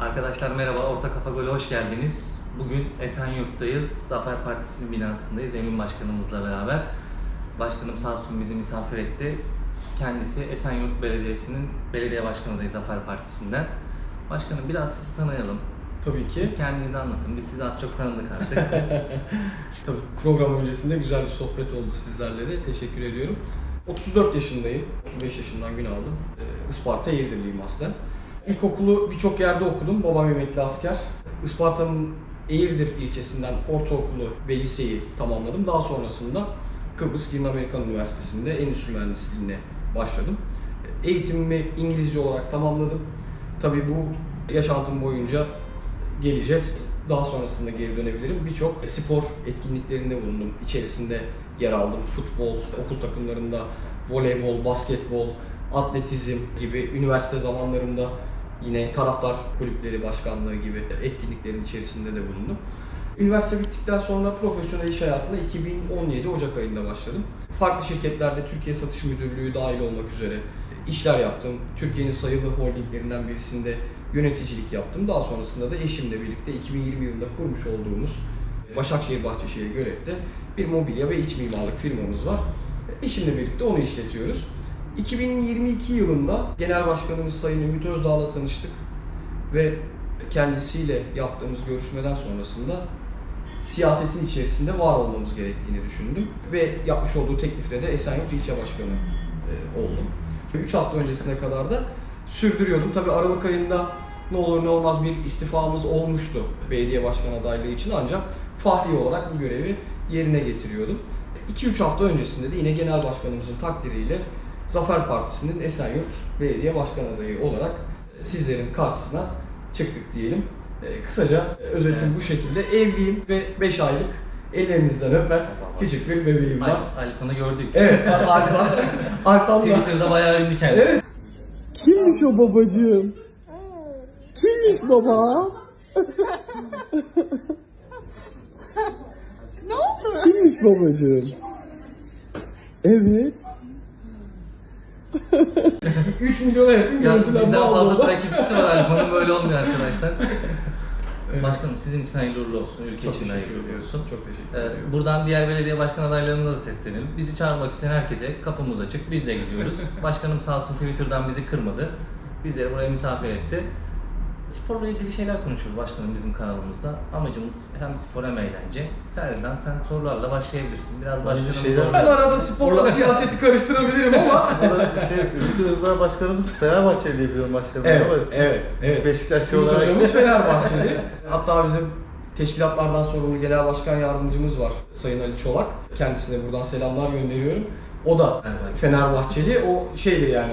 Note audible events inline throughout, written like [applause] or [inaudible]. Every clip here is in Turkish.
Arkadaşlar merhaba, Orta Kafa Golü hoş geldiniz. Bugün Esenyurt'tayız. Zafer Partisi'nin binasındayız Emin Başkanımızla beraber. Başkanım sağ olsun bizi misafir etti. Kendisi Esenyurt Belediyesi'nin belediye başkanı Zafer Partisi'nden. Başkanım biraz sizi tanıyalım. Tabii ki. Siz kendinizi anlatın. Biz sizi az çok tanıdık artık. [laughs] Tabii program öncesinde güzel bir sohbet oldu sizlerle de. Teşekkür ediyorum. 34 yaşındayım. 35 yaşından gün aldım. Ee, Isparta Eğirdirliyim aslen. İlkokulu birçok yerde okudum. Babam emekli asker. Isparta'nın Eğirdir ilçesinden ortaokulu ve liseyi tamamladım. Daha sonrasında Kıbrıs Girne Amerikan Üniversitesi'nde endüstri mühendisliğine başladım. Eğitimimi İngilizce olarak tamamladım. Tabii bu yaşantım boyunca geleceğiz. Daha sonrasında geri dönebilirim. Birçok spor etkinliklerinde bulundum. İçerisinde yer aldım. Futbol, okul takımlarında, voleybol, basketbol, atletizm gibi üniversite zamanlarında yine taraftar kulüpleri başkanlığı gibi etkinliklerin içerisinde de bulundum. Üniversite bittikten sonra profesyonel iş hayatına 2017 Ocak ayında başladım. Farklı şirketlerde Türkiye Satış Müdürlüğü dahil olmak üzere işler yaptım. Türkiye'nin sayılı holdinglerinden birisinde yöneticilik yaptım. Daha sonrasında da eşimle birlikte 2020 yılında kurmuş olduğumuz Başakşehir Bahçeşehir Gölet'te bir mobilya ve iç mimarlık firmamız var. Eşimle birlikte onu işletiyoruz. 2022 yılında Genel Başkanımız Sayın Ümit Özdağ'la tanıştık ve kendisiyle yaptığımız görüşmeden sonrasında siyasetin içerisinde var olmamız gerektiğini düşündüm ve yapmış olduğu teklifle de Esenyurt İlçe Başkanı e, oldum. 3 hafta öncesine kadar da sürdürüyordum. Tabii Aralık ayında ne olur ne olmaz bir istifamız olmuştu belediye başkan adaylığı için ancak fahri olarak bu görevi yerine getiriyordum. 2-3 hafta öncesinde de yine genel başkanımızın takdiriyle Zafer Partisi'nin Esenyurt Belediye Başkan adayı olarak sizlerin karşısına çıktık diyelim. E, Kısaca özetim Evet. bu şekilde. Evliyim ve 5 aylık ellerinizden öper küçük bir bebeğim var. Al- Alpan'ı gördük. Evet. [laughs] Alpan da Twitter'da bayağı ünlü kendisi. Evet. Kimmiş o babacığım? Kimmiş baba? Ne oldu? Kimmiş babacığım? Evet. [laughs] 3 milyona yakın Ya görüntülenme bizden fazla takipçisi var Alpan'ın böyle olmuyor arkadaşlar. Başkanım sizin için hayırlı uğurlu olsun, ülke Çok için teşekkür hayırlı uğurlu ediyorum. olsun. Çok teşekkür Ee, ediyorum. buradan diğer belediye başkan adaylarına da seslenelim. Bizi çağırmak isteyen herkese kapımız açık, biz de gidiyoruz. [laughs] Başkanım sağ olsun Twitter'dan bizi kırmadı. Bizleri buraya misafir etti. Sporla ilgili şeyler konuşuyoruz başkanım bizim kanalımızda. Amacımız hem spor hem eğlence. Serden sen sorularla başlayabilirsin. Biraz başkanım şeyler- zor. Ben arada sporla siyaseti karıştırabilirim ama [laughs] Burada şey, Ümit Özdağ başkanımız Fenerbahçe diye biliyorum başkanım. Evet, Ama siz evet, evet. Beşiktaşlı Ümit olarak Hocamız Fenerbahçeli. [laughs] Hatta bizim teşkilatlardan sorumlu genel başkan yardımcımız var Sayın Ali Çolak. Kendisine buradan selamlar gönderiyorum. O da Fenerbahçe. Fenerbahçeli. O şeydir yani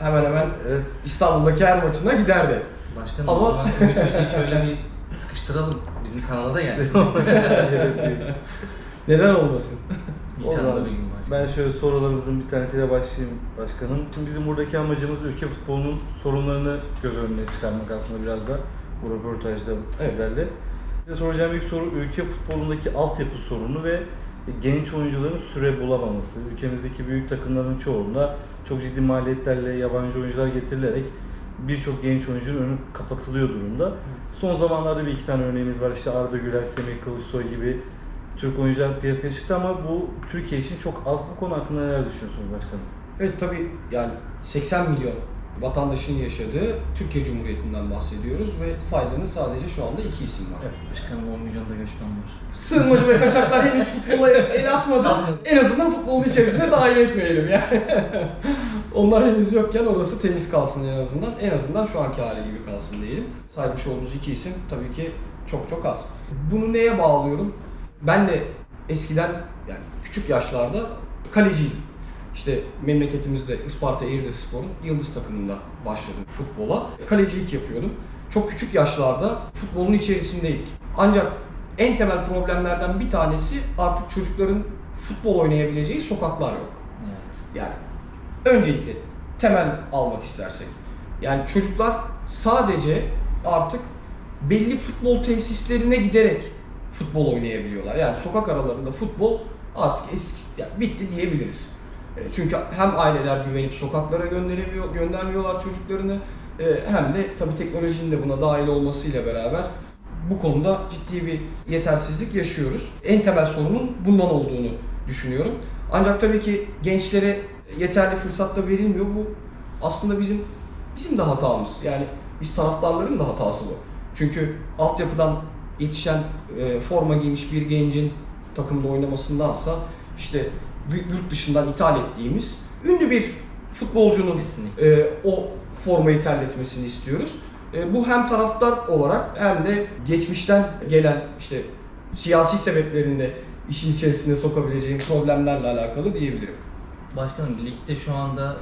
hemen hemen evet. İstanbul'daki her maçına giderdi. Başkanım Ama- o zaman Ümit Hoca'yı şöyle bir sıkıştıralım. Bizim kanala da gelsin. Neden olmasın? İnşallah bir gün başkanım. ben şöyle sorularımızın bir tanesiyle başlayayım başkanım. Şimdi bizim buradaki amacımız ülke futbolunun sorunlarını göz önüne çıkarmak aslında biraz da bu röportajda sizlerle. Size soracağım ilk soru ülke futbolundaki altyapı sorunu ve genç oyuncuların süre bulamaması. Ülkemizdeki büyük takımların çoğunda çok ciddi maliyetlerle yabancı oyuncular getirilerek birçok genç oyuncunun önü kapatılıyor durumda. Son zamanlarda bir iki tane örneğimiz var. İşte Arda Güler, Semih Kılıçsoy gibi Türk oyuncular piyasaya çıktı ama bu Türkiye için çok az. Bu konu hakkında neler düşünüyorsunuz başkanım? Evet tabii yani 80 milyon vatandaşın yaşadığı Türkiye Cumhuriyeti'nden bahsediyoruz ve saydığınız sadece şu anda iki isim var. Başkanım 10 milyonda göçmen var. Sığınmacı ve kaçaklar henüz futbola el atmadı. En azından futbolun içerisine dahil etmeyelim yani. [laughs] Onlar henüz yokken orası temiz kalsın en azından. En azından şu anki hali gibi kalsın diyelim. Saymış olduğumuz iki isim tabii ki çok çok az. Bunu neye bağlıyorum? Ben de eskiden yani küçük yaşlarda kaleciydim. İşte memleketimizde Isparta Eğirdirspor'un yıldız takımında başladım futbola. Kalecilik yapıyordum. Çok küçük yaşlarda futbolun içerisindeydik. Ancak en temel problemlerden bir tanesi artık çocukların futbol oynayabileceği sokaklar yok. Evet. Yani öncelikle temel almak istersek. Yani çocuklar sadece artık belli futbol tesislerine giderek futbol oynayabiliyorlar. Yani sokak aralarında futbol artık eski, yani bitti diyebiliriz. E, Çünkü hem aileler güvenip sokaklara gönderemiyor, göndermiyorlar çocuklarını e, hem de tabii teknolojinin de buna dahil olmasıyla beraber bu konuda ciddi bir yetersizlik yaşıyoruz. En temel sorunun bundan olduğunu düşünüyorum. Ancak tabii ki gençlere yeterli fırsat da verilmiyor. Bu aslında bizim bizim de hatamız. Yani biz taraftarların da hatası bu. Çünkü altyapıdan yetişen e, forma giymiş bir gencin takımda oynamasındansa işte yurt dışından ithal ettiğimiz ünlü bir futbolcunun Kesinlikle. e, o formayı terletmesini istiyoruz. E, bu hem taraftar olarak hem de geçmişten gelen işte siyasi sebeplerinde işin içerisine sokabileceğim problemlerle alakalı diyebilirim. Başkanım ligde şu anda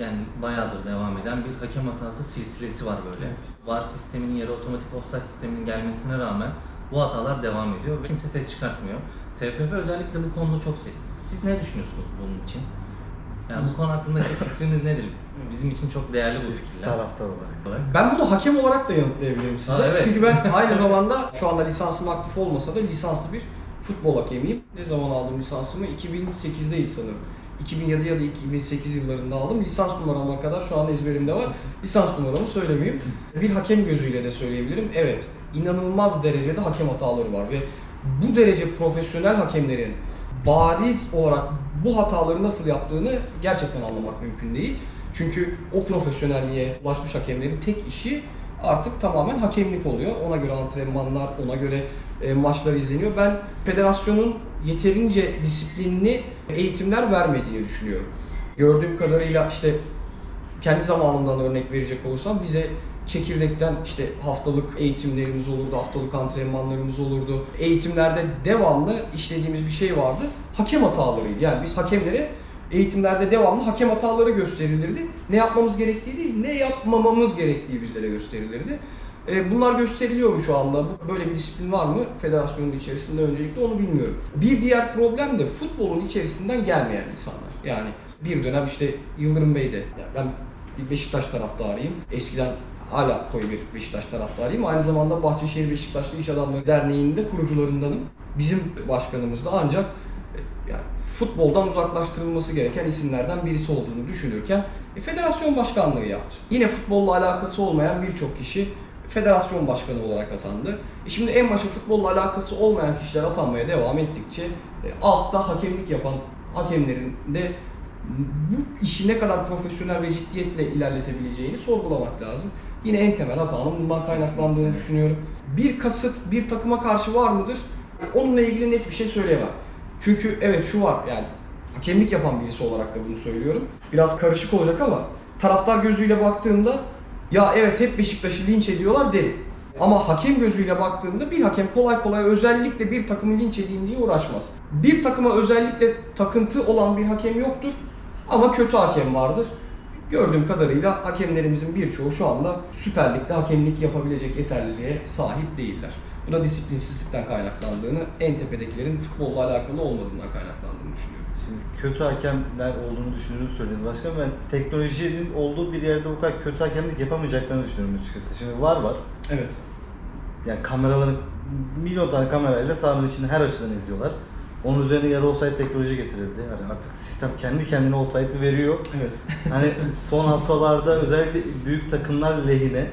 yani bayağıdır devam eden bir hakem hatası silsilesi var böyle. Evet. VAR sisteminin ya da otomatik offside sisteminin gelmesine rağmen bu hatalar devam ediyor ve kimse ses çıkartmıyor. TFF özellikle bu konuda çok sessiz. Siz ne düşünüyorsunuz bunun için? Yani bu konu hakkındaki fikriniz nedir? Bizim için çok değerli bu fikirler. Taraftar olarak. Ben bunu hakem olarak da yanıtlayabilirim size. Ha, evet. Çünkü ben [laughs] aynı zamanda şu anda lisansım aktif olmasa da lisanslı bir futbol hakemiyim. Ne zaman aldım lisansımı? 2008'deyiz sanırım. 2007 ya da 2008 yıllarında aldım. Lisans numarama kadar şu anda ezberimde var. Lisans numaramı söylemeyeyim. Bir hakem gözüyle de söyleyebilirim. Evet, inanılmaz derecede hakem hataları var ve bu derece profesyonel hakemlerin bariz olarak bu hataları nasıl yaptığını gerçekten anlamak mümkün değil. Çünkü o profesyonelliğe ulaşmış hakemlerin tek işi artık tamamen hakemlik oluyor. Ona göre antrenmanlar, ona göre e, maçlar izleniyor. Ben federasyonun yeterince disiplinli eğitimler vermediğini düşünüyorum. Gördüğüm kadarıyla işte kendi zamanımdan örnek verecek olursam bize çekirdekten işte haftalık eğitimlerimiz olurdu, haftalık antrenmanlarımız olurdu. Eğitimlerde devamlı işlediğimiz bir şey vardı. Hakem hatalarıydı. Yani biz hakemlere eğitimlerde devamlı hakem hataları gösterilirdi. Ne yapmamız gerektiği değil, ne yapmamamız gerektiği bizlere gösterilirdi. E, Bunlar gösteriliyor mu şu anda? Böyle bir disiplin var mı federasyonun içerisinde öncelikle onu bilmiyorum. Bir diğer problem de futbolun içerisinden gelmeyen insanlar. Yani bir dönem işte Yıldırım Bey de, yani ben bir Beşiktaş taraftarıyım. Eskiden hala koyu bir Beşiktaş taraftarıyım. Aynı zamanda Bahçeşehir Beşiktaşlı İş Adamları Derneği'nin de kurucularındanım. Bizim başkanımız da ancak e, yani futboldan uzaklaştırılması gereken isimlerden birisi olduğunu düşünürken e, federasyon başkanlığı yaptı. Yine futbolla alakası olmayan birçok kişi federasyon başkanı olarak atandı. E şimdi en başa futbolla alakası olmayan kişiler atanmaya devam ettikçe e, altta hakemlik yapan hakemlerin de bu işi ne kadar profesyonel ve ciddiyetle ilerletebileceğini sorgulamak lazım. Yine en temel hatanın bundan kaynaklandığını düşünüyorum. Bir kasıt bir takıma karşı var mıdır? Onunla ilgili net bir şey söyleyemem. Çünkü evet şu var yani hakemlik yapan birisi olarak da bunu söylüyorum. Biraz karışık olacak ama taraftar gözüyle baktığımda ya evet hep Beşiktaş'ı linç ediyorlar derim. Ama hakem gözüyle baktığımda bir hakem kolay kolay özellikle bir takımı linç edeyim diye uğraşmaz. Bir takıma özellikle takıntı olan bir hakem yoktur ama kötü hakem vardır. Gördüğüm kadarıyla hakemlerimizin birçoğu şu anda Süper Lig'de hakemlik yapabilecek yeterliliğe sahip değiller. Bu da disiplinsizlikten kaynaklandığını, en tepedekilerin futbolla alakalı olmadığından kaynaklandığını düşünüyorum. Şimdi kötü hakemler olduğunu düşündüğünü söylediniz başkan. Ben teknolojinin olduğu bir yerde bu kadar kötü hakemlik yapamayacaklarını düşünüyorum açıkçası. Şimdi var var. Evet. Yani kameraların milyon tane kamerayla sahanın içini her açıdan izliyorlar. Onun üzerine yarı offside teknoloji getirildi. Yani artık sistem kendi kendine offside'ı veriyor. Evet. Hani son haftalarda özellikle büyük takımlar lehine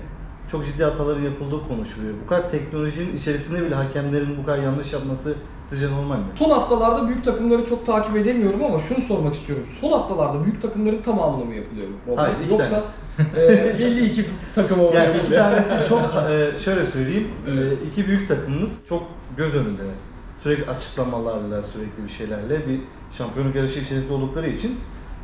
çok ciddi hataların yapıldığı konuşuluyor. Bu kadar teknolojinin içerisinde bile hakemlerin bu kadar yanlış yapması sizce normal mi? Son haftalarda büyük takımları çok takip edemiyorum ama şunu sormak istiyorum. Son haftalarda büyük takımların tamamına mı yapılıyor bu program? Hayır, iki Yoksa e, milli iki takım Yani oynuyor. iki tanesi çok [laughs] e, şöyle söyleyeyim. e, iki büyük takımımız çok göz önünde. Sürekli açıklamalarla, sürekli bir şeylerle bir şampiyonluk yarışı içerisinde oldukları için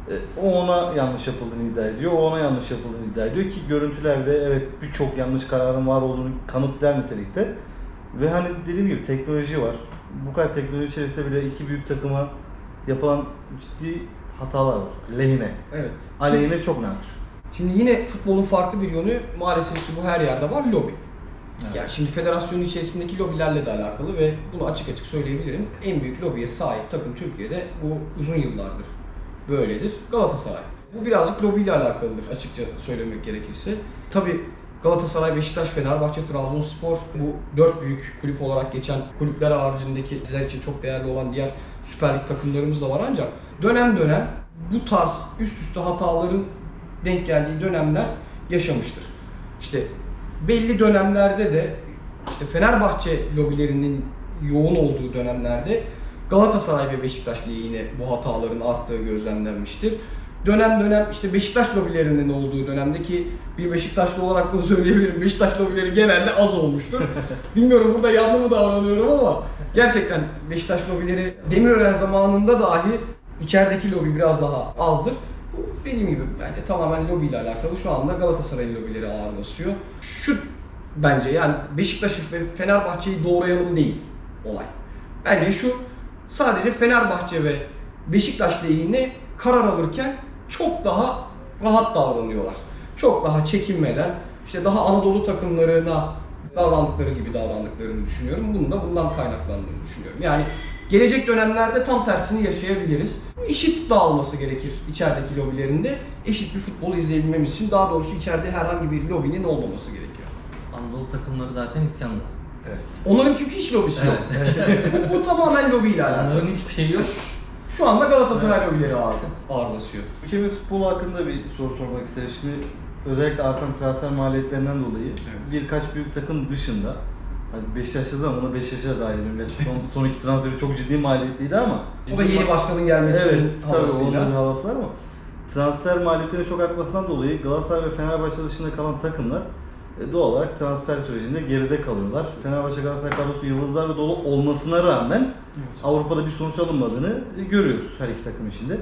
e, o ona yanlış yapıldığını iddia ediyor, o ona yanlış yapıldığını iddia ediyor ki görüntülerde evet birçok yanlış kararın var olduğunu kanıtlayan nitelikte. Ve hani dediğim gibi teknoloji var. Bu kadar teknoloji içerisinde bile iki büyük takıma yapılan ciddi hatalar var. Lehine. Evet. Aleyhine çok nadir. Şimdi yine futbolun farklı bir yönü maalesef ki bu her yerde var lobi. Evet. Yani şimdi federasyonun içerisindeki lobilerle de alakalı ve bunu açık açık söyleyebilirim. En büyük lobiye sahip takım Türkiye'de bu uzun yıllardır böyledir. Galatasaray. Bu birazcık lobiyle alakalıdır açıkça söylemek gerekirse. Tabi Galatasaray, Beşiktaş, Fenerbahçe, Trabzonspor bu dört büyük kulüp olarak geçen kulüpler haricindeki bizler için çok değerli olan diğer Süper Lig takımlarımız da var ancak dönem dönem bu tarz üst üste hataların denk geldiği dönemler yaşamıştır. işte belli dönemlerde de işte Fenerbahçe lobilerinin yoğun olduğu dönemlerde Galatasaray ve Beşiktaş lehine bu hataların arttığı gözlemlenmiştir. Dönem dönem işte Beşiktaş lobilerinin olduğu dönemdeki bir Beşiktaşlı olarak bunu söyleyebilirim. Beşiktaş lobileri genelde az olmuştur. [laughs] Bilmiyorum burada yanlı mı davranıyorum ama gerçekten Beşiktaş lobileri Demirören zamanında dahi içerideki lobi biraz daha azdır. Dediğim gibi bence tamamen lobi ile alakalı. Şu anda Galatasaray lobileri ağır basıyor. Şu bence yani Beşiktaş'ı ve Fenerbahçe'yi doğrayalım değil olay. Bence şu sadece Fenerbahçe ve Beşiktaş lehine karar alırken çok daha rahat davranıyorlar. Çok daha çekinmeden işte daha Anadolu takımlarına davrandıkları gibi davrandıklarını düşünüyorum. Bunun da bundan kaynaklandığını düşünüyorum. Yani gelecek dönemlerde tam tersini yaşayabiliriz. Eşit dağılması gerekir içerideki lobilerinde. Eşit bir futbol izleyebilmemiz için daha doğrusu içeride herhangi bir lobinin olmaması gerekiyor. Anadolu takımları zaten isyanda. Evet. Onların çünkü hiç lobisi yok. bu, bu tamamen lobiyle alakalı. Onların hiçbir şeyi yok. Şu anda Galatasaray lobileri ağır, ağır basıyor. Ülkemiz futbol hakkında bir soru sormak isterim. Şimdi özellikle artan transfer maliyetlerinden dolayı Evet. birkaç büyük takım dışında Hani Beşiktaş yazdı ama ona Beşiktaş'a da dahil ediyorum. Gerçi son, son iki transferi çok ciddi maliyetliydi ama. O da yeni başkanın gelmesinin Evet, tabii havasıyla. onun bir havası var ama transfer maliyetlerinin çok artmasından dolayı Galatasaray ve Fenerbahçe dışında kalan takımlar e, doğal olarak transfer sürecinde geride kalıyorlar. Fenerbahçe Galatasaray kadrosu yıldızlar ve dolu olmasına rağmen Avrupa'da bir sonuç alınmadığını e, görüyoruz her iki takım içinde.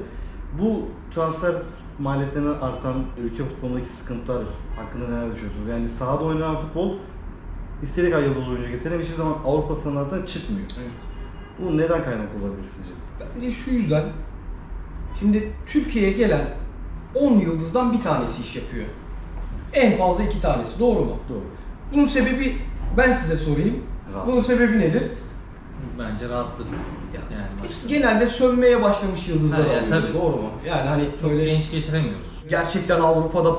Bu transfer maliyetlerinden artan ülke futbolundaki sıkıntılar hakkında neler düşünüyorsunuz? Yani sahada oynanan futbol istediği kadar yıldız oyuncu getirelim hiçbir zaman Avrupa standartına çıkmıyor. Evet. Bu neden kaynaklı olabilir sizce? Bence şu yüzden şimdi Türkiye'ye gelen 10 yıldızdan bir tanesi iş yapıyor. En fazla iki tanesi. Doğru mu? Doğru. Bunun sebebi ben size sorayım. Rahat. Bunun sebebi nedir? Bence rahatlık. Yani Biz genelde sönmeye başlamış yıldızlar Ha, alıyoruz. tabii. Doğru mu? Yani hani çok böyle genç getiremiyoruz. gerçekten Avrupa'da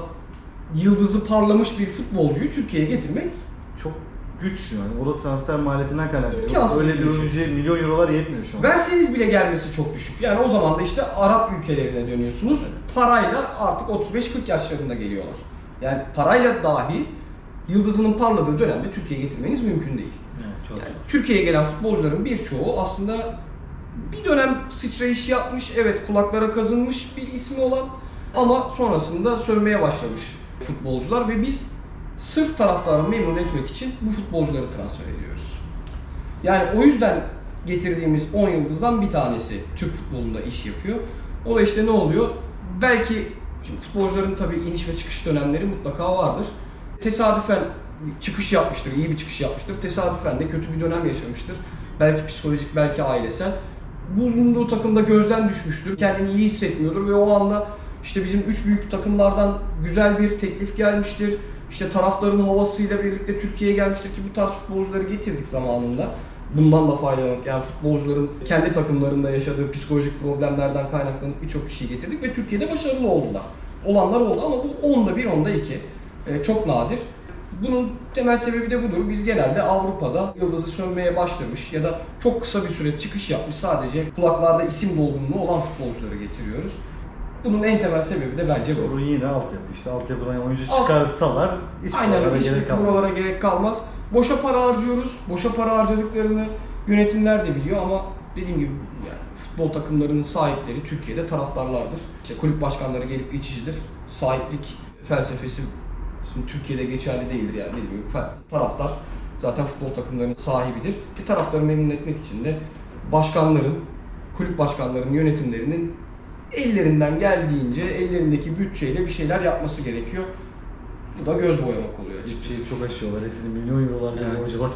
yıldızı parlamış bir futbolcuyu Türkiye'ye getirmek Çok güç yani. O da transfer maliyetinden. İmkansız Öyle bir şey. oyuncuya milyon eurolar yetmiyor şu an. Verseniz bile gelmesi çok düşük. Yani o zaman da işte Arap ülkelerine dönüyorsunuz. Parayla artık 35-40 yaşlarında geliyorlar. Yani parayla dahi yıldızının parladığı dönemde Türkiye'ye getirmeniz mümkün değil. Evet, çok Yani zor. Türkiye'ye gelen futbolcuların birçoğu aslında bir dönem sıçrayış yapmış, evet kulaklara kazınmış bir ismi olan ama sonrasında sönmeye başlamış futbolcular ve biz sırf taraftarı memnun etmek için bu futbolcuları transfer ediyoruz. Yani o yüzden getirdiğimiz 10 yıldızdan bir tanesi Türk futbolunda iş yapıyor. O da işte ne oluyor? Belki şimdi futbolcuların tabii iniş ve çıkış dönemleri mutlaka vardır. Tesadüfen çıkış yapmıştır, iyi bir çıkış yapmıştır. Tesadüfen de kötü bir dönem yaşamıştır. Belki psikolojik, belki ailesel. Bulunduğu takımda gözden düşmüştür. Kendini iyi hissetmiyordur ve o anda işte bizim üç büyük takımlardan güzel bir teklif gelmiştir. İşte taraftarın havasıyla birlikte Türkiye'ye gelmiştir ki bu tarz futbolcuları getirdik zamanında. Bundan da faydalanıp yani futbolcuların kendi takımlarında yaşadığı psikolojik problemlerden kaynaklanıp birçok kişiyi getirdik ve Türkiye'de başarılı oldular. Olanlar oldu ama bu onda bir, onda iki. Ee, çok nadir. Bunun temel sebebi de budur. Biz genelde Avrupa'da yıldızı sönmeye başlamış ya da çok kısa bir süre çıkış yapmış sadece kulaklarda isim dolgunluğu olan futbolcuları getiriyoruz. Bunun en temel sebebi de bence bu. Sorun yine altyapı. İşte altyapıdan oyuncu Alt- çıkarsalar hiç Aynen buralara öyle. Hiç gerek kalmaz. buralara gerek kalmaz. Boşa para harcıyoruz. Boşa para harcadıklarını yönetimler de biliyor ama dediğim gibi yani futbol takımlarının sahipleri Türkiye'de taraftarlardır. İşte kulüp başkanları gelip geçicidir. Sahiplik felsefesi şimdi Türkiye'de geçerli değildir yani dediğim gibi Fe- taraftar zaten futbol takımlarının sahibidir. Bir taraftarı memnun etmek için de başkanların, kulüp başkanlarının, yönetimlerinin ellerinden geldiğince ellerindeki bütçeyle bir şeyler yapması gerekiyor. Bu da göz boyamak oluyor açıkçası. Bütçeyi çok aşıyorlar. Hepsinin milyon eurolarca Evet. borcu var.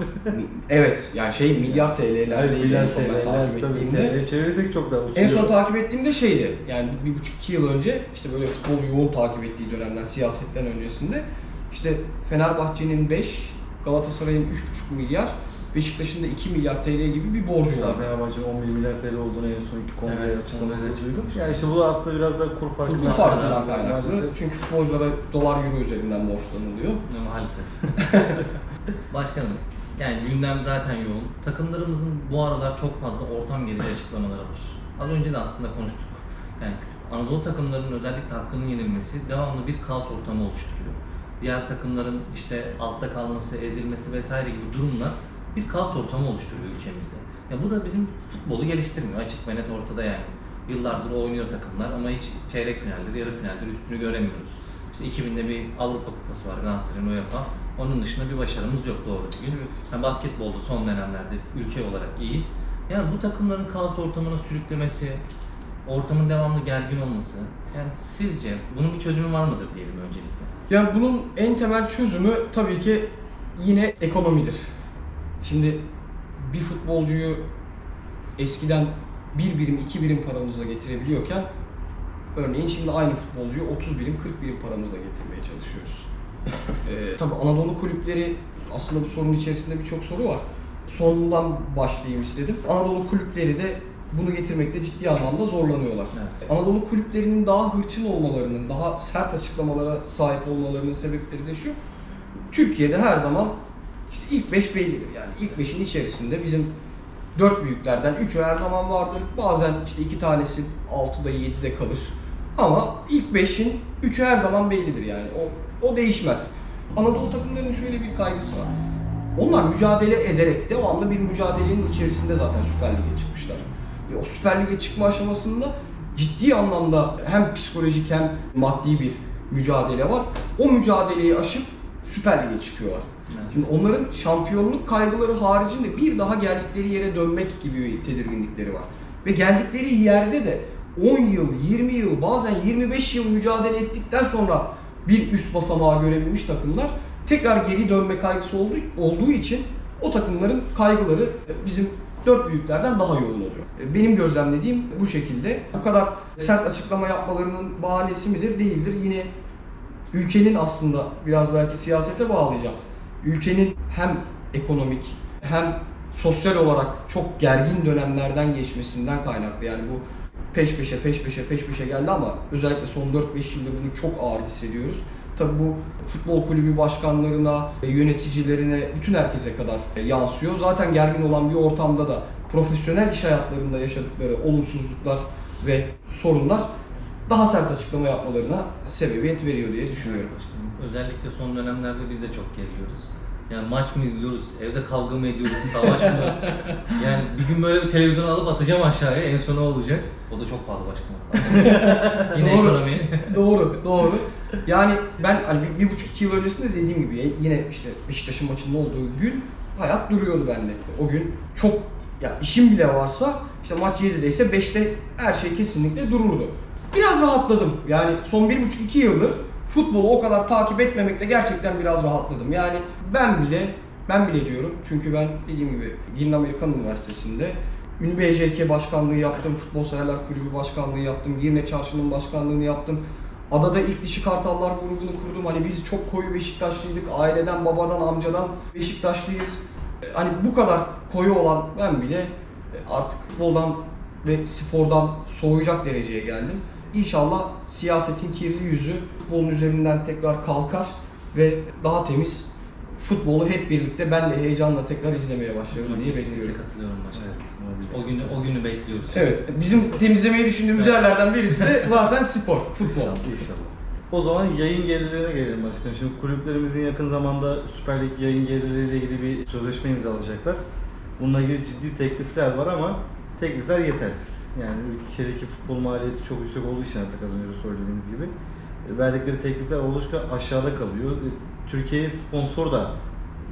Evet, yani şey milyar TL'lerdeydi en son ben TL'ler, takip ettiğimde. TL'ye çevirirsek çok daha En uçuyor. son takip ettiğimde şeydi, yani bir buçuk iki yıl önce işte böyle futbol yoğun takip ettiği dönemler, siyasetten öncesinde işte Fenerbahçe'nin 5, Galatasaray'ın 3,5 milyar, Beşiktaş'ın da 2 milyar TL gibi bir borcu var. Fenerbahçe'nin 11 milyar TL olduğunu en son iki kongre Evet, açıklaması kongrede duydum. Yani işte bu aslında biraz da kur farkı. Bu farkından Maalesef. kaynaklı. Çünkü futbolculara dolar euro üzerinden borçlanılıyor. Ne Maalesef. [laughs] Başkanım, yani gündem zaten yoğun. Takımlarımızın bu aralar çok fazla ortam gerici açıklamaları var. Az önce de aslında konuştuk. Yani Anadolu takımlarının özellikle hakkının yenilmesi devamlı bir kaos ortamı oluşturuyor. diğer takımların işte altta kalması, ezilmesi vesaire gibi durumlar bir kaos ortamı oluşturuyor ülkemizde. Ya bu da bizim futbolu geliştirmiyor. Açık ve net ortada yani. Yıllardır oynuyor takımlar ama hiç çeyrek finaldir, yarı finaldir üstünü göremiyoruz. İşte 2000'de bir Avrupa Kupası var Galatasaray'ın UEFA. Onun dışında bir başarımız yok doğru düzgün. Evet. Yani basketbolda son dönemlerde ülke olarak iyiyiz. Yani bu takımların kaos ortamına sürüklemesi, ortamın devamlı gergin olması. Yani sizce bunun bir çözümü var mıdır diyelim öncelikle? Yani bunun en temel çözümü tabii ki yine ekonomidir. Şimdi bir futbolcuyu eskiden bir birim, iki birim paramızla getirebiliyorken örneğin şimdi aynı futbolcuyu 30 birim, 40 birim paramızla getirmeye çalışıyoruz. [laughs] ee, tabii Anadolu kulüpleri aslında bu sorunun içerisinde birçok soru var. Sonundan başlayayım istedim. Anadolu kulüpleri de bunu getirmekte ciddi anlamda zorlanıyorlar. Evet. Anadolu kulüplerinin daha hırçın olmalarının, daha sert açıklamalara sahip olmalarının sebepleri de şu. Türkiye'de her zaman işte ilk 5 bellidir yani. ilk 5'in içerisinde bizim dört büyüklerden 3'ü her zaman vardır. Bazen işte iki tanesi 6'da 7'de kalır. Ama ilk 5'in 3'ü her zaman bellidir yani. O, o değişmez. Anadolu takımlarının şöyle bir kaygısı var. Onlar mücadele ederek devamlı bir mücadelenin içerisinde zaten Süper Lig'e çıkmışlar. Ve o Süper Lig'e çıkma aşamasında ciddi anlamda hem psikolojik hem maddi bir mücadele var. O mücadeleyi aşıp Süper Lig'e çıkıyorlar. Şimdi onların şampiyonluk kaygıları haricinde bir daha geldikleri yere dönmek gibi tedirginlikleri var. Ve geldikleri yerde de 10 yıl, 20 yıl, bazen 25 yıl mücadele ettikten sonra bir üst basamağı görebilmiş takımlar tekrar geri dönme kaygısı olduğu, için o takımların kaygıları bizim dört büyüklerden daha yoğun oluyor. Benim gözlemlediğim bu şekilde. Bu kadar sert açıklama yapmalarının bahanesi midir? Değildir. Yine ülkenin aslında biraz belki siyasete bağlayacağım. Ülkenin hem ekonomik hem sosyal olarak çok gergin dönemlerden geçmesinden kaynaklı. Yani bu peş peşe peş peşe peş peşe geldi ama özellikle son 4-5 yılda bunu çok ağır hissediyoruz. Tabi bu futbol kulübü başkanlarına, yöneticilerine, bütün herkese kadar yansıyor. Zaten gergin olan bir ortamda da profesyonel iş hayatlarında yaşadıkları olumsuzluklar ve sorunlar daha sert açıklama yapmalarına sebebiyet veriyor diye düşünüyorum. Özellikle son dönemlerde biz de çok geliyoruz. Yani maç mı izliyoruz, evde kavga mı ediyoruz, savaş mı? [laughs] yani bir gün böyle bir televizyonu alıp atacağım aşağıya, en sonu o olacak. O da çok pahalı başkanım. [laughs] Yine Doğru. ekonomi. doğru, doğru. Yani ben hani bir, bir buçuk iki yıl öncesinde dediğim gibi yine işte Beşiktaş'ın maçının olduğu gün hayat duruyordu bende. O gün çok ya işim bile varsa işte maç 7'deyse 5'te her şey kesinlikle dururdu. Biraz rahatladım. Yani son bir buçuk iki yıldır futbolu o kadar takip etmemekle gerçekten biraz rahatladım. Yani ben bile ben bile diyorum çünkü ben dediğim gibi Gilin Amerikan Üniversitesi'nde Ünlü BJK başkanlığı yaptım, Futbol Severler Kulübü başkanlığı yaptım, Girne Çarşı'nın başkanlığını yaptım. Adada ilk dişi kartallar grubunu kurdum. Hani biz çok koyu Beşiktaşlıydık. Aileden, babadan, amcadan Beşiktaşlıyız. Hani bu kadar koyu olan ben bile artık futboldan ve spordan soğuyacak dereceye geldim. İnşallah siyasetin kirli yüzü futbolun üzerinden tekrar kalkar ve daha temiz futbolu hep birlikte ben de heyecanla tekrar izlemeye başlarım diye Kesinlikle bekliyorum. katılıyorum başkanım. Evet. O günü o günü bekliyoruz. Evet, bizim temizlemeyi düşündüğümüz Evet. yerlerden birisi de [laughs] zaten spor, futbol. İnşallah. İnşallah. O zaman yayın gelirlerine gelelim başkanım. Şimdi kulüplerimizin yakın zamanda Süper Lig yayın gelirleriyle ilgili bir sözleşme imzalayacaklar. Bununla ilgili ciddi teklifler var ama teklifler yetersiz. Yani ülkedeki futbol maliyeti çok yüksek olduğu için artık az önce söylediğimiz gibi. E, Verdikleri teklifler oldukça aşağıda kalıyor. E, Türkiye'ye sponsor da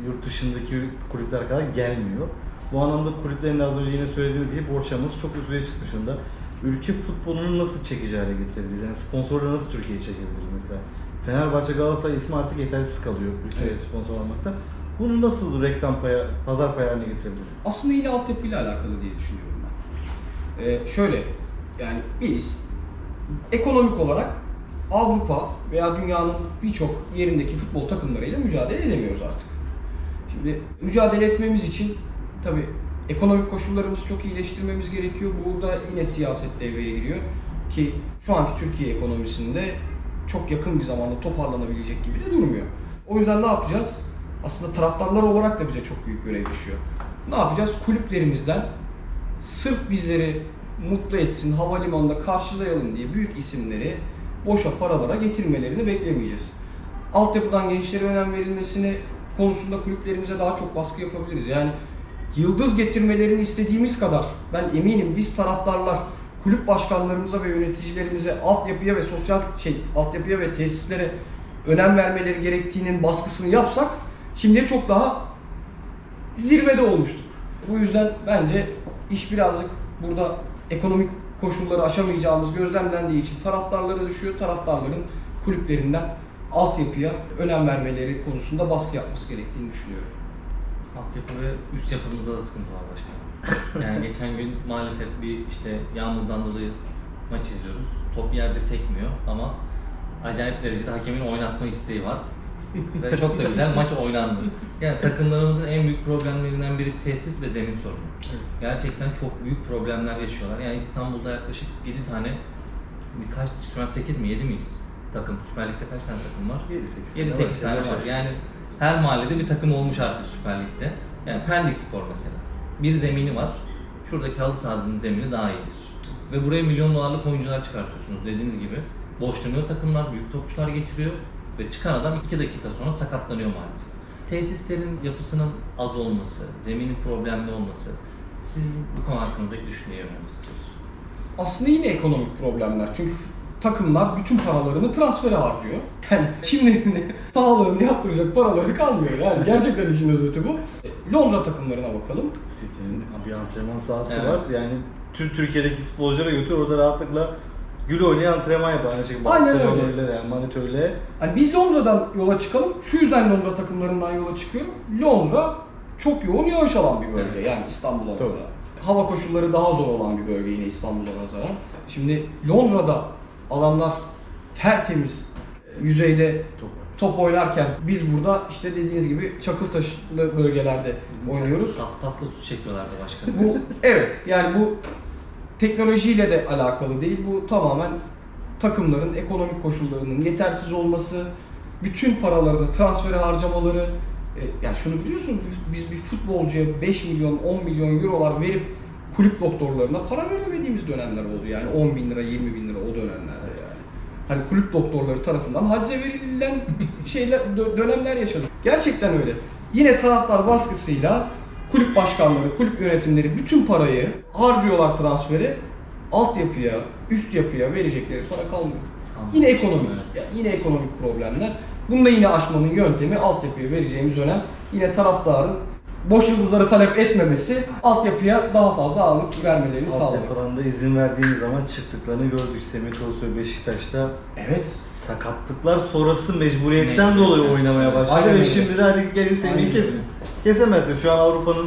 yurt dışındaki kulüpler kadar gelmiyor. Bu anlamda kulüplerin az önce yine söylediğimiz gibi borçlarımız çok üstüne çıkmış durumda. Ülke futbolunu nasıl çekici hale getirebiliriz? Yani sponsorları nasıl Türkiye'ye çekebiliriz mesela? Fenerbahçe Galatasaray ismi artık yetersiz kalıyor ülkeye Evet. sponsor olmakta. Bunu nasıl reklam paya, pazar payı haline getirebiliriz? Aslında yine altyapıyla alakalı diye düşünüyorum. Ee, şöyle, yani biz ekonomik olarak Avrupa veya dünyanın birçok yerindeki futbol takımlarıyla mücadele edemiyoruz artık. Şimdi mücadele etmemiz için tabii ekonomik koşullarımızı çok iyileştirmemiz gerekiyor. Burada yine siyaset devreye giriyor ki şu anki Türkiye ekonomisinde çok yakın bir zamanda toparlanabilecek gibi de durmuyor. O yüzden ne yapacağız? Aslında taraftarlar olarak da bize çok büyük görev düşüyor. Ne yapacağız? Kulüplerimizden sırf bizleri mutlu etsin, havalimanında karşılayalım diye büyük isimleri boşa paralara getirmelerini beklemeyeceğiz. altyapıdan gençlere önem verilmesini konusunda kulüplerimize daha çok baskı yapabiliriz. Yani yıldız getirmelerini istediğimiz kadar ben eminim biz taraftarlar kulüp başkanlarımıza ve yöneticilerimize altyapıya ve sosyal şey altyapıya ve tesislere önem vermeleri gerektiğinin baskısını yapsak şimdiye çok daha zirvede olmuştuk. Bu yüzden bence iş birazcık burada ekonomik koşulları aşamayacağımız gözlemlendiği için taraftarlara düşüyor. Taraftarların kulüplerinden altyapıya önem vermeleri konusunda baskı yapması gerektiğini düşünüyorum. Altyapı ve üst yapımızda da sıkıntı var başkanım. [laughs] Yani geçen gün maalesef bir işte yağmurdan dolayı maç izliyoruz. Top yerde sekmiyor ama acayip derecede hakemin oynatma isteği var. Ve çok da güzel maç oynandı. Yani takımlarımızın en büyük problemlerinden biri tesis ve zemin sorunu. Gerçekten çok büyük problemler yaşıyorlar. Yani İstanbul'da yaklaşık 7 tane birkaç şu an 8 mi 7 miyiz takım? Süper Lig'de kaç tane takım var? 7-8 tane var. Yani her mahallede bir takım olmuş artık Süper Lig'de. Yani Pendik Spor mesela. Bir zemini var. Şuradaki halı sahanın zemini daha iyidir. Ve buraya milyon dolarlık oyuncular çıkartıyorsunuz dediğiniz gibi. Boşlanıyor takımlar, büyük topçular getiriyor ve çıkan adam 2 dakika sonra sakatlanıyor maalesef. Tesislerin yapısının az olması, zeminin problemli olması, siz bu konu hakkındaki düşünceyi öğrenmek istiyoruz. Aslında yine ekonomik problemler. Çünkü takımlar bütün paralarını transfere harcıyor. Yani [laughs] şimdi sağlığını yaptıracak paraları kalmıyor. Yani gerçekten işin özeti bu. Londra takımlarına bakalım. City'nin bir antrenman sahası Evet. var. Yani tüm Türkiye'deki futbolculara götür orada rahatlıkla gül oynaya antrenman yapar. Aynı şekilde Aynen Barcelona öyle. öyle, Real Madrid öyle. Hani biz Londra'dan yola çıkalım. Şu yüzden Londra takımlarından yola çıkıyorum. Londra çok yoğun yağış alan bir bölge. Evet. Yani İstanbul'a nazaran. Hava koşulları daha zor olan bir bölge yine İstanbul'a nazaran. Şimdi Londra'da adamlar tertemiz e, yüzeyde Top. top oynarken biz burada işte dediğiniz gibi çakıl taşlı bölgelerde oynuyoruz. Paspasla su çekiyorlardı başkanım. Bu evet yani bu teknolojiyle de alakalı değil. Bu tamamen takımların ekonomik koşullarının yetersiz olması, bütün paralarını transfere harcamaları. E, yani şunu biliyorsun biz bir futbolcuya 5 milyon 10 milyon eurolar verip kulüp doktorlarına para veremediğimiz dönemler oldu. Yani 10 bin lira 20 bin lira o dönemlerde yani. Hani kulüp doktorları tarafından hacize verilen şeyler dö- dönemler yaşadık. Gerçekten öyle. Yine taraftar baskısıyla kulüp başkanları, kulüp yönetimleri bütün parayı harcıyorlar transfere. Altyapıya, üst yapıya verecekleri para kalmıyor. Kalmıyor. Yine ekonomik, Evet. yani yine ekonomik problemler. Bunu da yine aşmanın yöntemi altyapıya vereceğimiz önem yine taraftarın boş yıldızları talep etmemesi, altyapıya daha fazla ağırlık vermelerini sağlamak. Altyapıdan da izin verdiğiniz zaman çıktıklarını gördük. Semih Kılıçsoy Beşiktaş'ta Evet. sakatlıklar sonrası mecburiyetten Mecburiyetten. dolayı oynamaya başladı Aynen ve şimdi de hadi gelin Semih'i kesin. Kesemezsin. Şu an Avrupa'nın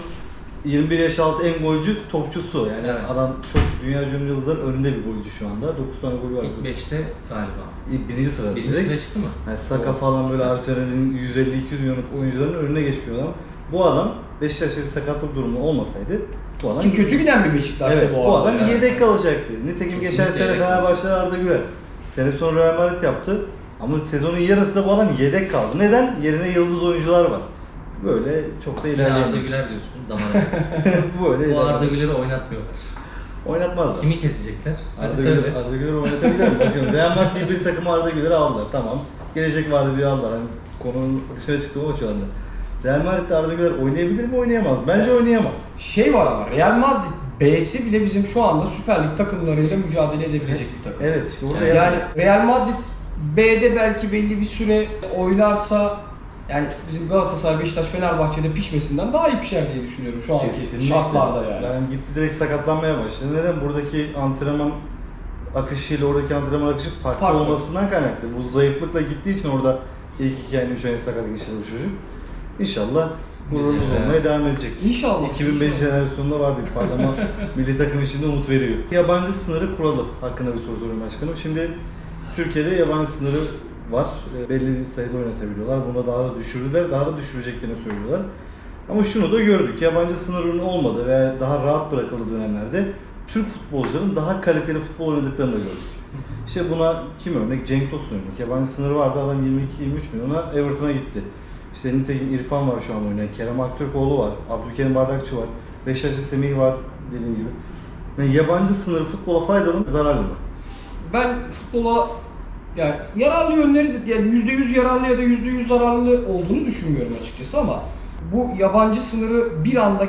21 yaş altı en golcü topçusu. Yani Evet. adam çok dünya yıldızların önünde bir golcü şu anda. 9 tane golü var. İlk 5'te galiba. İlk birinci sırada. Birinci direkt. sıraya çıktı mı? Yani Saka falan böyle. Arsenal'in 150-200 milyonluk oyuncuların önüne geçmiyor adam. Bu adam Beşiktaş'ta bir sakatlık durumu olmasaydı bu adam Ki kötü giden bir Beşiktaş'ta Evet, bu bu arada. adam yani. yedek kalacaktı. Nitekim Kesinlikle geçen sene yedek Fenerbahçe'de Arda Güler. Sene sonu Real Madrid yaptı. Ama sezonun yarısında bu adam yedek kaldı. Neden? Yerine yıldız oyuncular var. Böyle çok da Yine Arda. Güler diyorsun, damara [laughs] yapıyorsun. Böyle Bu Arda ilerleyemeyiz. Güler'i oynatmıyorlar. Oynatmazlar. Kimi kesecekler? Hadi Arda söyle. Güler, Arda Güler oynatabilir mi? Başkanım, Real Madrid bir takımı Arda Güler'i aldılar. Tamam. Gelecek var diye aldılar. Hani konunun dışına çıktım ama şu anda. Real Madrid'de Arda Güler oynayabilir mi? Oynayamaz. Bence oynayamaz. Şey var ama Real Madrid B'si bile bizim şu anda Süper Lig takımlarıyla mücadele edebilecek bir takım. Evet işte orada Yani Yani Real Madrid B'de belki belli bir süre oynarsa yani bizim Galatasaray, Beşiktaş, Fenerbahçe'de pişmesinden daha iyi pişer diye düşünüyorum şu anki Kesinlikle. şartlarda yani. Yani gitti direkt sakatlanmaya başladı. Neden? Buradaki antrenman akışıyla oradaki antrenman akışı farklı, Farklı. olmasından kaynaklı. Bu zayıflıkla gittiği için orada ilk iki ayın, üç ayın sakat geçirdi bu çocuk. İnşallah gururumuz Güzel. olmaya devam edecek. İnşallah. 2005 jenerasyonunda vardı bir parlama [laughs] milli takım içinde umut veriyor. Yabancı sınırı kuralı hakkında bir soru soruyorum başkanım. Şimdi Türkiye'de yabancı sınırı var. E, belli bir sayıda oynatabiliyorlar. Bunu daha da düşürdüler, daha da düşüreceklerini söylüyorlar. Ama şunu da gördük. Yabancı sınırının olmadığı ve daha rahat bırakıldığı dönemlerde Türk futbolcuların daha kaliteli futbol oynadıklarını da gördük. İşte buna kim örnek? Cenk Tosun örnek. Yabancı sınırı vardı. Adam 22-23 milyona Everton'a gitti. İşte nitekim İrfan var şu an oynayan. Kerem Aktürkoğlu var. Abdülkerim Bardakçı var. Beşiktaş'ta Semih var dediğim gibi. Ve yabancı sınırı futbola faydalı mı, zararlı mı? Ben futbola Yani yararlı yönleri de yani %100 yararlı ya da %100 zararlı olduğunu düşünmüyorum açıkçası ama bu yabancı sınırı bir anda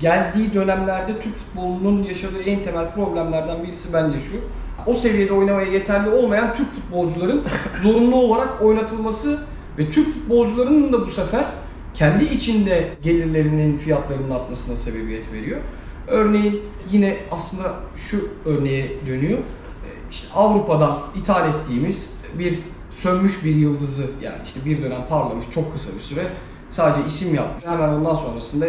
geldiği dönemlerde Türk futbolunun yaşadığı en temel problemlerden birisi bence şu. O seviyede oynamaya yeterli olmayan Türk futbolcuların [laughs] zorunlu olarak oynatılması ve Türk futbolcularının da bu sefer kendi içinde gelirlerinin fiyatlarının artmasına sebebiyet veriyor. Örneğin yine aslında şu örneğe dönüyor. İşte Avrupa'dan ithal ettiğimiz bir sönmüş bir yıldızı yani işte bir dönem parlamış çok kısa bir süre sadece isim yapmış. Hemen ondan sonrasında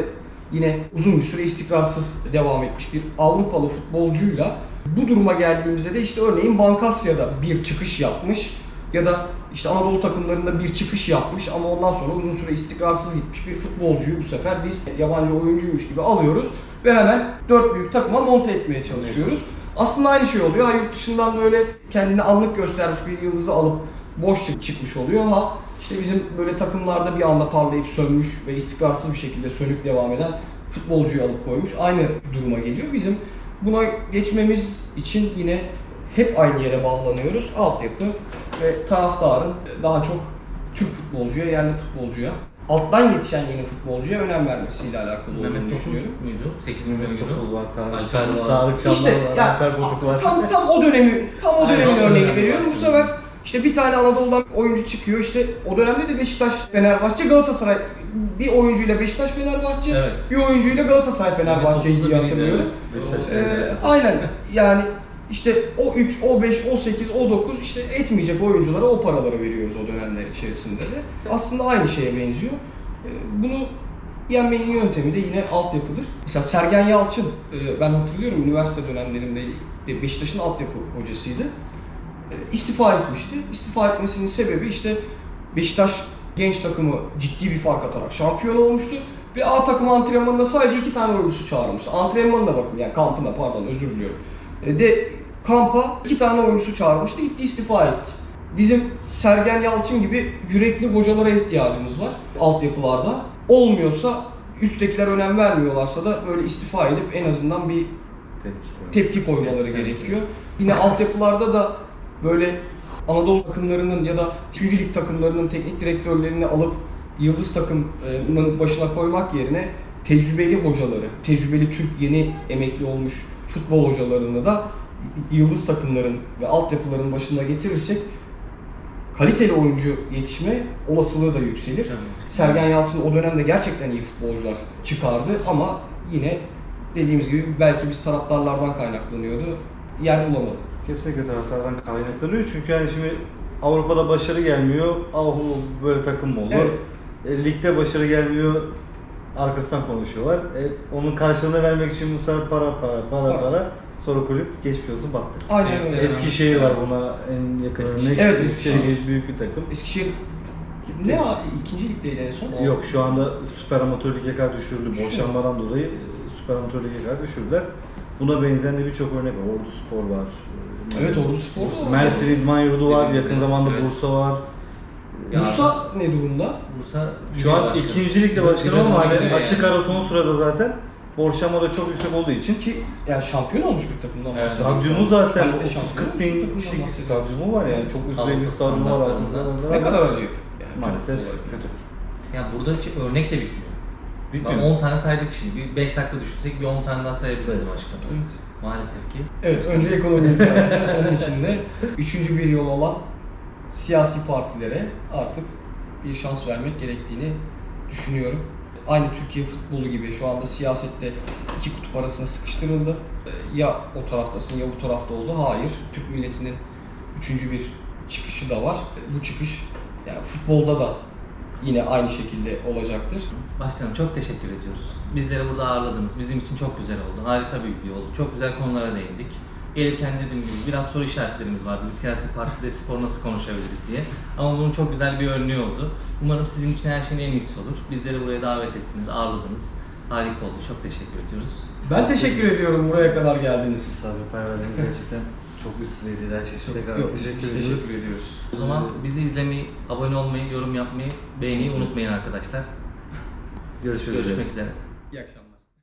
yine uzun bir süre istikrarsız devam etmiş bir Avrupalı futbolcuyla bu duruma geldiğimizde de işte örneğin Bankasya'da bir çıkış yapmış ya da işte Anadolu takımlarında bir çıkış yapmış ama ondan sonra uzun süre istikrarsız gitmiş bir futbolcuyu bu sefer biz yabancı oyuncuymuş gibi alıyoruz ve hemen dört büyük takıma monte etmeye çalışıyoruz. Aslında aynı şey oluyor. Ha yurt dışından böyle kendini anlık göstermiş bir yıldızı alıp boş çık- çıkmış oluyor. Ha işte bizim böyle takımlarda bir anda parlayıp sönmüş ve istikrarsız bir şekilde sönük devam eden futbolcuyu alıp koymuş. Aynı duruma geliyor. Bizim buna geçmemiz için yine hep aynı yere bağlanıyoruz. Altyapı ve taraftarın daha çok Türk futbolcuya, yerli futbolcuya, alttan yetişen yeni futbolcuya önem vermesiyle alakalı olduğunu Mehmet 9 düşünüyorum. muydu? 8 milyon euro. Topuz var, Tarık, Çam- var. Tarık Çamlar İşte var, ya, Alper Bozuk var. tam tam o dönemi tam o Aynen, dönemin o örneğini dönem veriyorum. Bu başlıyor. sefer işte bir tane Anadolu'dan oyuncu çıkıyor. İşte o dönemde de Beşiktaş, Fenerbahçe, Galatasaray bir oyuncuyla Beşiktaş, Fenerbahçe, Evet. bir oyuncuyla Galatasaray, Fenerbahçe'yi Mehmet diye biriydi, hatırlıyorum. evet. Beşiktaş Ee, aynen yani işte o 3, o 5, o 8, o 9 işte etmeyecek oyunculara o paraları veriyoruz o dönemler içerisinde de. Aslında aynı şeye benziyor. Ee, Bunu yenmenin yöntemi de yine altyapıdır. Mesela Sergen Yalçın, e, ben hatırlıyorum üniversite dönemlerimde de Beşiktaş'ın altyapı hocasıydı. E, İstifa etmişti. İstifa etmesinin sebebi işte Beşiktaş genç takımı ciddi bir fark atarak şampiyon olmuştu. Ve A takımı antrenmanında sadece iki tane oyuncusu çağırmıştı. Antrenmanına bakın yani kampına pardon özür diliyorum. E, de kampa iki tane oyuncusu çağırmıştı. Gitti istifa etti. Bizim Sergen Yalçın gibi yürekli hocalara ihtiyacımız var altyapılarda. Olmuyorsa üsttekiler önem vermiyorlarsa da böyle istifa edip en azından bir Tepki. tepki koymaları Tepki. gerekiyor. Yine altyapılarda da böyle Anadolu takımlarının ya da 3. lig takımlarının teknik direktörlerini alıp yıldız takımın başına koymak yerine tecrübeli hocaları, tecrübeli Türk yeni emekli olmuş futbol hocalarını da yıldız takımların ve altyapıların başına getirirsek kaliteli oyuncu yetişme olasılığı da yükselir. Tabii. Sergen Yalçın o dönemde gerçekten iyi futbolcular çıkardı ama yine dediğimiz gibi belki biz taraftarlardan kaynaklanıyordu. Yer bulamadı. Kesinlikle taraftardan kaynaklanıyor çünkü yani şimdi Avrupa'da başarı gelmiyor, ah böyle takım mı olur? Evet. E, ligde başarı gelmiyor, arkasından konuşuyorlar. E, onun karşılığını vermek için bu sefer para para para Para. para. Sonra kulüp geçmiş olsun battı. Aynen öyle. Eskişehir var buna en yakın Eskişehir. örnek. Evet, Eskişehir Eskişehir. büyük bir takım. Eskişehir ne ya? İkinci ligdeydi en son. Yok şu anda Süper Amatör Lig'e kadar düşürüldü. Düşürdü. Boşanmadan dolayı e, Süper Amatör Lig'e kadar düşürdüler. Buna benzeyen de birçok örnek var. Ordu Spor var. Evet Ordu Spor. var. Mersin İdman Yurdu var. Hepimizde. Yakın zamanda Evet. Bursa var. Ya- Bursa ne durumda? Bursa Şu an ikinci ligde başkanı ama hani açık ara son sırada zaten. Borçlanma da çok yüksek olduğu için Ki yani şampiyon olmuş bir takımdan Evet, bahsediyoruz. Stadyumu zaten Ligde şampiyon 30-40 olmuş bin bir takımdan kişilik bahsediyoruz. stadyumu var yani. Çok üst Avrupa düzey bir stadyumu var standartlarında. Ne kadar acı. Yani Maalesef çok olarak. kötü. Ya burada hiç örnek de bitmiyor. Bitmiyor. Bak 10 tane saydık şimdi. Bir 5 dakika düşünsek bir 10 tane daha sayabiliriz Sayın. başkanım. Evet. Maalesef ki. Evet, önce ekonomiyi konuşacağız. Onun için de üçüncü bir yol olan siyasi partilere artık bir şans vermek gerektiğini düşünüyorum. Aynı Türkiye futbolu gibi şu anda siyasette iki kutup arasında sıkıştırıldı. Ee, Ya o taraftasın ya bu tarafta oldu. Hayır. Türk milletinin üçüncü bir çıkışı da var. Bu çıkış yani futbolda da yine aynı şekilde olacaktır. Başkanım çok teşekkür ediyoruz. Bizleri burada ağırladınız. Bizim için çok güzel oldu. Harika bir video oldu. Çok güzel konulara değindik. Gelirken dediğim gibi biraz soru işaretlerimiz vardı. Bir siyasi partide spor nasıl konuşabiliriz diye. Ama bunun çok güzel bir örneği oldu. Umarım sizin için her şeyin en iyisi olur. Bizleri buraya davet ettiniz, ağırladınız. Harika oldu. Çok teşekkür ediyoruz. Ben teşekkür ediyorum buraya kadar geldiniz. Misafirperverliğiniz gerçekten çok üst düzeydi. Her şey için tekrar Yok, teşekkür biz ediyoruz. teşekkür ediyoruz. O zaman bizi izlemeyi, abone olmayı, yorum yapmayı, beğenmeyi unutmayın arkadaşlar. Görüşmek üzere. Görüşmek üzere. İyi akşamlar.